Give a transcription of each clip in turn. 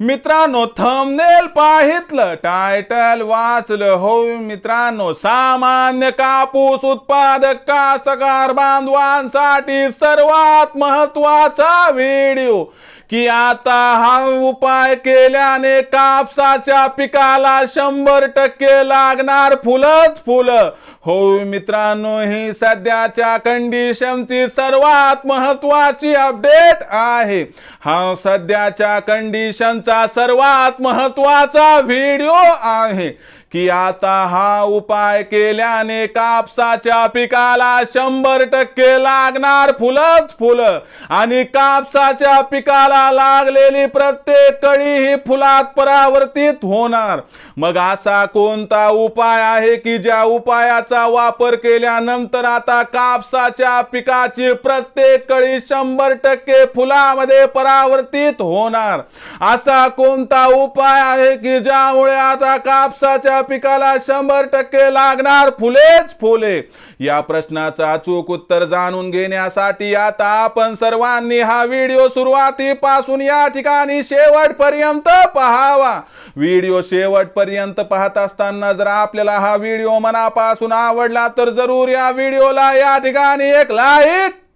मित्रांनो thumbnail पाहितलं title वाचलं. हो मित्रांनो सामान्य कापूस उत्पादक कास्तकार बांधवांसाठी सर्वात महत्त्वाचा व्हिडिओ की आता हा उपाय केल्याने कापसाच्या पिकाला शंभर टक्के लागणार फुलंच फुलं. हो मित्रांनो ही सध्याच्या कंडिशनची सर्वात महत्वाची अपडेट आहे. हा सध्याच्या कंडिशनचा सर्वात महत्त्वाचा व्हिडिओ आहे. की आता हा उपाय केल्याने कापसाच्या पिकाला शंभर टक्के लागणार फुलंच फुलं. आणि कापसाच्या पिकाला लागलेली प्रत्येक कळी ही फुलात परावर्तित होणार. मग असा कोणता उपाय आहे की ज्या उपायाचा वापर केल्यानंतर आता कापसाच्या पिकाची प्रत्येक कळी शंभर टक्के फुलामध्ये परावर्तित होणार? असा कोणता उपाय आहे की ज्यामुळे आता कापसाच्या पिकाला शंभर टक्के लागणार फुलेच फुले. या प्रश्नाचा अचूक उत्तर जाणून घेण्यासाठी आता आपण सर्वांनी हा व्हिडिओ सुरुवातीपासून या ठिकाणी शेवटपर्यंत पहावा. व्हिडिओ शेवटपर्यंत पाहत असताना जर आपल्याला हा व्हिडिओ मनापासून आवडला तर जरूर या व्हिडिओला या ठिकाणी एक लाईक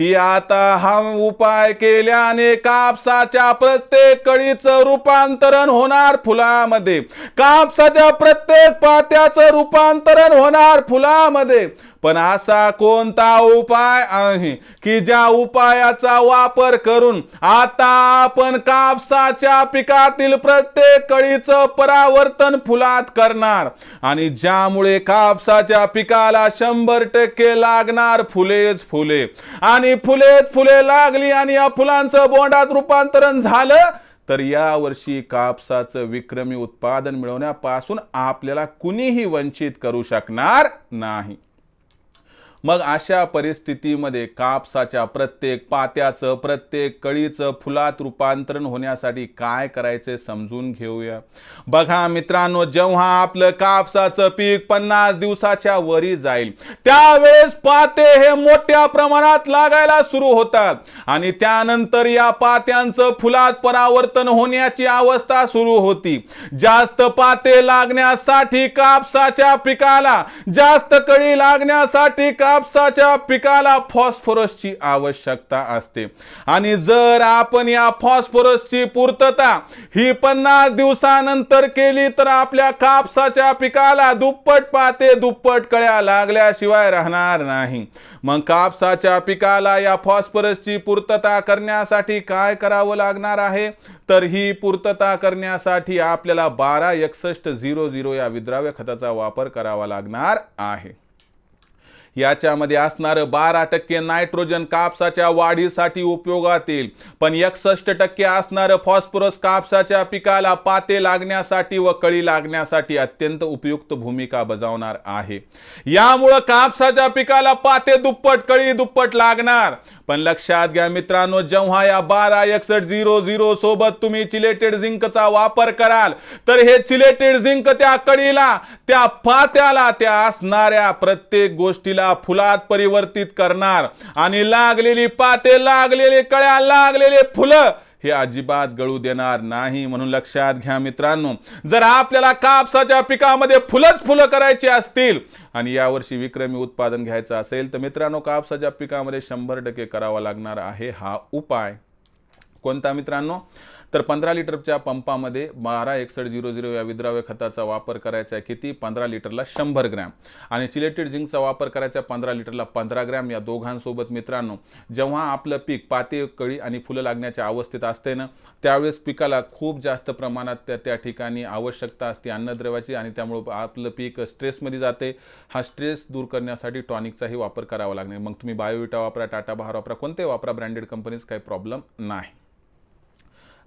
की आता हा उपाय केल्याने कापसाच्या प्रत्येक कळीचं रूपांतरण होणार फुलामध्ये. कापसाच्या प्रत्येक पात्याचं रूपांतरण होणार फुलामध्ये. पण असा कोणता उपाय आहे की ज्या उपायाचा वापर करून आता आपण कापसाच्या पिकातील प्रत्येक कळीचं परावर्तन फुलात करणार आणि ज्यामुळे कापसाच्या पिकाला शंभर टक्के लागणार फुलेच फुले. आणि फुलेच फुले लागली आणि या फुलांचं बोंडात रूपांतरण झालं तर या वर्षी कापसाचं विक्रमी उत्पादन मिळवण्यापासून आपल्याला कुणीही वंचित करू शकणार नाही. मग अशा परिस्थितीमध्ये कापसाच्या प्रत्येक पात्याचं प्रत्येक कळीचं फुलात रूपांतरण होण्यासाठी काय करायचे समजून घेऊया. बघा मित्रांनो जेव्हा आपलं कापसाचं पीक पन्नास दिवसाच्या वरी जाईल त्यावेळेस पाते हे मोठ्या प्रमाणात लागायला सुरू होतात. आणि त्यानंतर या पात्यांचं फुलात परावर्तन होण्याची अवस्था सुरू होती. जास्त पाते लागण्यासाठी कापसाच्या पिकाला जास्त कळी लागण्यासाठी कापसाच्या पिकाला फॉस्फरसची आवश्यकता असते. आणि जर आपण या फॉस्फरसची पूर्तता ही पन्नास दिवसानंतर केली तर आपल्या कापसाच्या पिकाला दुप्पट पाते दुप्पट कळ्या लागल्याशिवाय राहणार नाही. मग कापसाच्या पिकाला या फॉस्फरसची पूर्तता करण्यासाठी काय करावं लागणार आहे? तर ही पूर्तता करण्यासाठी आपल्याला बारा एकसष्ट झिरो झिरो या विद्राव्य खताचा वापर करावा लागणार आहे. याच्यामध्ये असणारं बारा टक्के नायट्रोजन कापसाच्या वाढीसाठी उपयोगात येईल. पण एकसष्ट टक्के असणारं फॉस्फरस कापसाच्या पिकाला पाते लागण्यासाठी व कळी लागण्यासाठी अत्यंत उपयुक्त भूमिका बजावणार आहे. यामुळं कापसाच्या पिकाला पाते दुप्पट कळी दुप्पट लागणार. पण लक्षात घ्या मित्रांनो जेव्हा या बारा एकसष्ट झिरो झिरो सोबत तुम्ही चिलेटेड झिंकचा वापर कराल तर हे चिलेटेड झिंक त्या कळीला त्या पात्याला त्या असणाऱ्या प्रत्येक गोष्टीला फुलात परिवर्तित करणार. आणि लागलेली पाते लागलेले कळ्या लागलेले फुलं हे अजिबात गळू देणार नाही म्हणून लक्षात घ्या मित्रांनो. जर आपल्याला कापसाच्या पिकामध्ये फुलंच फुलं करायची असतील आणि यावर्षी विक्रमी उत्पादन घ्यायचं असेल तर मित्रांनो कापसाच्या पिकामध्ये शंभर टक्के करावा लागणार आहे हा उपाय. कोणता मित्रांनो? तर पंधरा लिटरच्या पंपामध्ये बारा एकसष्ट झिरो झिरो या विद्राव्य खताचा वापर करायचा आहे. किती? पंधरा लिटरला शंभर ग्रॅम. आणि चिलेटेड झिंकचा वापर करायचा पंधरा लिटरला पंधरा ग्रॅम या दोघांसोबत मित्रांनो. जेव्हा आपलं पीक पाते कळी आणि फुलं लागण्याच्या अवस्थेत असते ना त्यावेळेस पिकाला खूप जास्त प्रमाणात त्या त्या ठिकाणी आवश्यकता असते अन्नद्रव्याची आणि त्यामुळं आपलं पीक स्ट्रेसमध्ये जाते. हा स्ट्रेस दूर करण्यासाठी टॉनिकचाही वापर करावा लागणार. मग तुम्ही बायोविटा वापरा टाटा बहार वापरा कोणते वापरा ब्रँडेड कंपनीज काही प्रॉब्लेम नाही.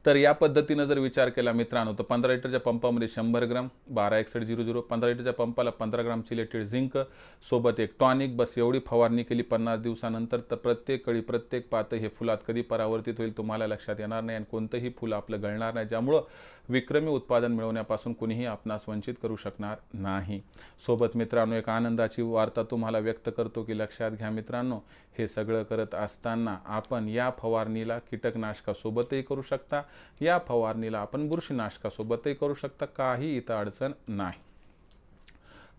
तर या पद्धतीनं जर विचार केला मित्रांनो तर पंधरा लिटरच्या पंपामध्ये शंभर ग्राम बारा एकसठ झिरो झिरो पंधरा लिटरच्या पंपाला पंधरा ग्राम चिलेटेड झिंक सोबत एक टॉनिक बस एवढी फवारणी केली पन्नास दिवसानंतर तर प्रत्येक कळी प्रत्येक पातं हे फुलात कधी परावर्तित होईल तुम्हाला लक्षात येणार नाही आणि कोणतंही फुल आपलं गळणार नाही ज्यामुळं विक्रमी उत्पादन मिळवण्यापासून कुणीही आपणास वंचित करू शकणार नाही. सोबत मित्रांनो एक आनंदाची वार्ता तुम्हाला व्यक्त करतो की लक्षात घ्या मित्रांनो हे सगळं करत असताना आपण या फवारणीला कीटकनाशकासोबतही करू शकता. या फवारणीला आपण बुरशीनाशकासोबतही करू शकता. काही इथं अडचण नाही.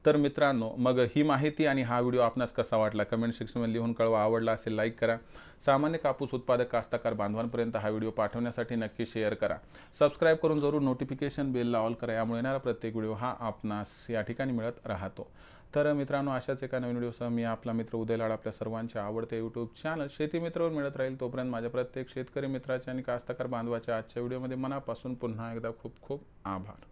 तर मित्रांनो मग ही माहिती आणि हा व्हिडिओ आपणास कसा वाटला? कमेंट सेक्शनमध्ये लिहून कळवा. आवडला असेल लाईक करा. सामान्य कापूस उत्पादक कास्ताकार बांधवांपर्यंत हा व्हिडिओ पाठवण्यासाठी नक्की शेअर करा. सबस्क्राईब करून जरूर नोटिफिकेशन बेलला ऑल करा. यामुळे येणारा प्रत्येक व्हिडिओ हा आपणास या ठिकाणी मिळत राहतो. तर मित्रांनो अशाच एका नवीन व्हिडिओसह मी आपला मित्र उदय लाड आपल्या सर्वांच्या आवडते यूट्यूब चॅनल शेती मित्रावर मिळत राहील. तोपर्यंत माझ्या प्रत्येक शेतकरी मित्राच्या आणि कास्तकार बांधवाच्या आजच्या व्हिडिओमध्ये मनापासून पुन्हा एकदा खूप खूप आभार.